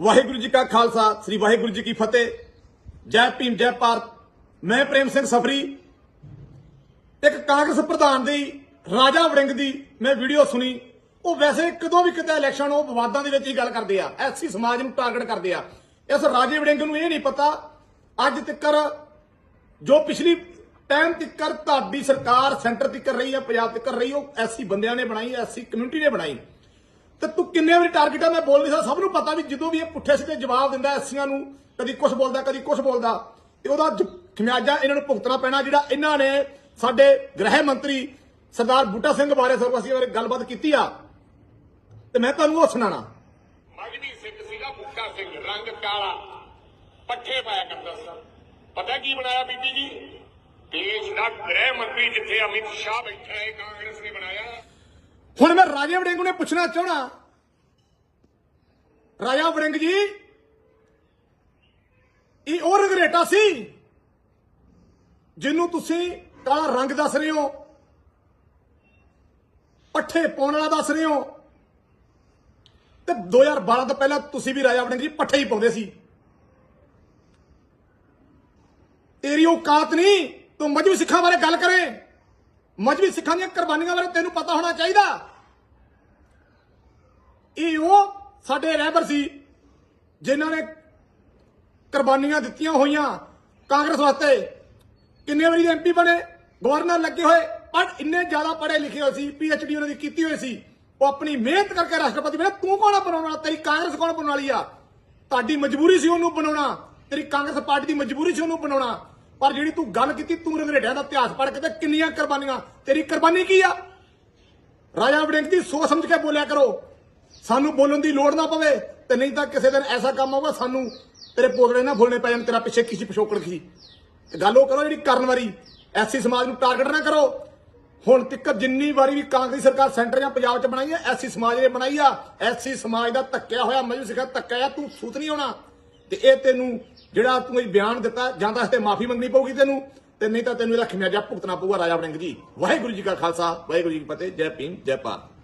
ਵਾਹਿਗੁਰੂ ਜੀ ਕਾ ਖਾਲਸਾ, ਸ੍ਰੀ ਵਾਹਿਗੁਰੂ ਜੀ ਕੀ ਫਤਿਹ। ਜੈ ਭੀਮ, ਜੈ ਭਾਰਤ। ਮੈਂ ਪ੍ਰੇਮ ਸਿੰਘ ਸਫਰੀ। ਇੱਕ ਕਾਂਗਰਸ ਪ੍ਰਧਾਨ ਦੀ, ਰਾਜਾ ਵੜਿੰਗ ਦੀ ਮੈਂ ਵੀਡੀਓ ਸੁਣੀ। ਉਹ ਵੈਸੇ ਕਦੋਂ ਵੀ ਕਿਤੇ ਇਲੈਕਸ਼ਨ ਉਹ ਵਿਵਾਦਾਂ ਦੇ ਵਿੱਚ ਹੀ ਗੱਲ ਕਰਦੇ ਆ। ਐਸਸੀ ਸਮਾਜ ਨੂੰ ਟਾਰਗੇਟ ਕਰਦੇ ਆ। ਇਸ ਰਾਜੇ ਵੜਿੰਗ ਨੂੰ ਇਹ ਨਹੀਂ ਪਤਾ, ਅੱਜ ਤੱਕਰ, ਜੋ ਪਿਛਲੀ ਟਾਈਮ ਤੱਕਰ ਤੁਹਾਡੀ ਸਰਕਾਰ ਸੈਂਟਰ ਤੱਕ ਰਹੀ ਹੈ ਪੰਜਾਬ ਤੱਕ ਰਹੀ ਉਹ ਐਸਸੀ ਬੰਦਿਆਂ ਨੇ ਬਣਾਈ ਐਸਸੀ ਕਮਿਊਨਿਟੀ ਨੇ ਬਣਾਈ। ਤੇ ਤੂੰ ਕਿੰਨੇ ਵਾਰੀ ਟਾਰਗੇਟ ਆ, ਮੈਂ ਬੋਲ ਨਹੀਂ ਸਕਦਾ। ਸਭ ਨੂੰ ਪਤਾ ਵੀ ਜਦੋਂ ਵੀ ਇਹ ਪੁੱਠੇ ਸਿੱਧੇ ਜਵਾਬ ਦਿੰਦਾ ਐਸੀਆਂ ਨੂੰ, ਕਦੀ ਕੁਝ ਬੋਲਦਾ, ਕਦੀ ਕੁਝ ਬੋਲਦਾ। ਤੇ ਉਹਦਾ ਖਮਿਆਜਾ ਇਹਨਾਂ ਨੂੰ ਭੁਗਤਣਾ ਪੈਣਾ, ਜਿਹੜਾ ਇਹਨਾਂ ਨੇ ਸਾਡੇ ਗ੍ਰਹਿ ਮੰਤਰੀ ਸਰਦਾਰ ਬੂਟਾ ਸਿੰਘ ਬਾਰੇ ਸਭ ਅਸੀਂ ਬਾਰੇ ਗੱਲਬਾਤ ਕੀਤੀ ਆ। ਤੇ ਮੈਂ ਤੁਹਾਨੂੰ ਉਹ ਸੁਣਾਣਾ ਮਗਦੀ ਸਿੰਘ ਸੀਗਾ ਬੂਟਾ ਸਿੰਘ, ਰੰਗ ਕਾਲਾ, ਪੱਠੇ ਪਾਇਆ ਕਰਦਾ ਸੀ। ਪਤਾ ਕੀ ਬਣਾਇਆ ਬੀਬੀ ਜੀ? ਦੇਸ਼ ਦਾ ਗ੍ਰਹਿ ਮੰਤਰੀ ਜਿੱਥੇ ਅਮਿਤ ਸ਼ਾਹ ਬੈਠਾ ਹੈ, ਕਾਂਗਰਸ ਨੇ ਬਣਾਇਆ। ਹੁਣ ਮੈਂ ਰਾਜੇ ਵੜਿੰਗ ਨੂੰ ਪੁੱਛਣਾ ਚਾਹਣਾ ਰਾਜਾ ਵੜਿੰਗ ਜੀ, ਇਹ ਉਹ ਰਗਰੇਟਾ ਸੀ ਜਿਹਨੂੰ ਤੁਸੀਂ ਕਾਲਾ ਰੰਗ ਦੱਸ ਰਹੇ ਹੋ, ਪੱਠੇ ਪਾਉਣ ਵਾਲਾ ਦੱਸ ਰਹੇ ਹੋ। ਤੇ 2012 ਤੋਂ ਪਹਿਲਾਂ ਤੁਸੀਂ ਵੀ ਰਾਜਾ ਵੜਿੰਗ ਜੀ ਪੱਠੇ ਹੀ ਪਾਉਂਦੇ ਸੀ। ਤੇਰੀ ਔਕਾਤ ਨਹੀਂ, ਤੂੰ ਮਜਬੀ ਸਿੱਖਾਂ ਬਾਰੇ ਗੱਲ ਕਰੇ। ਮਜਬੀ ਸਿੱਖਾਂ ਦੀਆਂ ਕੁਰਬਾਨੀਆਂ ਬਾਰੇ ਤੈਨੂੰ ਪਤਾ ਹੋਣਾ ਚਾਹੀਦਾ। ਇਹ ਉਹ ਸਾਡੇ ਰਹਿਬਰ ਸੀ, ਜਿਨ੍ਹਾਂ ਨੇ ਕੁਰਬਾਨੀਆਂ ਦਿੱਤੀਆਂ ਹੋਈਆਂ ਕਾਂਗਰਸ ਵਾਸਤੇ। ਕਿੰਨੇ ਵਾਰੀ ਦੇ ਐਮਪੀ ਬਣੇ, ਗਵਰਨਰ ਲੱਗੇ ਹੋਏ, ਪਰ ਇੰਨੇ ਜ਼ਿਆਦਾ ਪੜ੍ਹੇ ਲਿਖੇ ਹੋਏ ਸੀ ਪੀਐਚਡੀ ਉਹਨਾਂ ਦੀ ਕੀਤੀ ਹੋਈ ਸੀ। ਉਹ ਆਪਣੀ ਮਿਹਨਤ ਕਰਕੇ ਰਾਸ਼ਟਰਪਤੀ ਬਣੇ। ਤੂੰ ਕੌਣ ਆ ਬਣਾਉਣ ਵਾਲਾ? ਤੇਰੀ ਕਾਂਗਰਸ ਕੌਣ ਬਣਾਉਣ ਵਾਲੀ ਆ? ਤੁਹਾਡੀ ਮਜਬੂਰੀ ਸੀ ਉਹਨੂੰ ਬਣਾਉਣਾ। ਤੇਰੀ ਕਾਂਗਰਸ ਪਾਰਟੀ ਦੀ ਮਜਬੂਰੀ ਸੀ ਉਹਨੂੰ ਬਣਾਉਣਾ। ਪਰ ਜਿਹੜੀ ਤੂੰ ਗੱਲ ਕੀਤੀ, ਤੂੰ ਰੰਗਰੇੜਿਆਂ ਦਾ ਇਤਿਹਾਸ ਪੜ੍ਹ ਕੇ ਤੇ ਕਿੰਨੀਆਂ ਕੁਰਬਾਨੀਆਂ? ਤੇਰੀ ਕੁਰਬਾਨੀ ਕੀ ਆ? ਰਾਜਾ ਵੜਿੰਗ ਦੀ ਸੋਚ ਸਮਝ ਕੇ ਬੋਲਿਆ ਕਰੋ। ਸਾਨੂੰ ਬੋਲਣ ਦੀ ਲੋੜ ਨਾ ਪਵੇ ਤੇ ਨਹੀਂ ਤਾਂ ਕਿਸੇ ਦਿਨ ਐਸਾ ਕੰਮ ਆਊਗਾ, ਸਾਨੂੰ ਤੇਰੇ ਪੋਤੜੇ ਨਾ ਬੋਲਣੇ ਪੈ ਜਾਣ, ਤੇਰਾ ਪਿੱਛੇ ਕਿਸੇ ਪਿਛੋਕੜ ਕੀ? ਗੱਲ ਉਹ ਕਰੋ ਜਿਹੜੀ ਕਰਨ ਵਾਰੀ ਐਸੀ ਸਮਾਜ ਨੂੰ ਟਾਰਗੇਟ ਨਾ ਕਰੋ। ਹੁਣ ਤੱਕ ਜਿੰਨੀ ਵਾਰੀ ਵੀ ਕਾਂਗਰਸ ਸਰਕਾਰ ਸੈਂਟਰ ਜਾਂ ਪੰਜਾਬ 'ਚ ਬਣਾਈ ਹੈ ਐਸੀ ਸਮਾਜ ਨੇ ਬਣਾਈ ਆ। ਐਸੀ ਸਮਾਜ ਦਾ ਧੱਕਿਆ ਹੋਇਆ ਮਜੂ ਸਿਖਾ ਧੱਕਾ ਆ, ਤੂੰ ਸੂਤ ਨਹੀਂ ਹੋਣਾ ਤੇ ਇਹ ਤੈਨੂੰ ਜਿਹੜਾ ਤੂੰ ਇਹ ਬਿਆਨ ਦਿੱਤਾ ਜਾਂਦਾ ਤੇ ਮਾਫੀ ਮੰਗਣੀ ਪਊਗੀ ਤੈਨੂੰ, ਤੇ ਨਹੀਂ ਤਾਂ ਤੈਨੂੰ ਇਹਦਾ ਖਮਿਆਜਾ ਭੁਗਤਣਾ ਪਊਗਾ ਰਾਜਾ ਵੜਿੰਗ ਜੀ। ਵਾਹਿਗੁਰੂ ਜੀ ਕਾ ਖਾਲਸਾ, ਵਾਹਿਗੁਰੂ ਜੀ ਕੀ ਫਤਿਹ, ਜੈ ਭੀਮ, ਜੈ ਭਾਰਤ।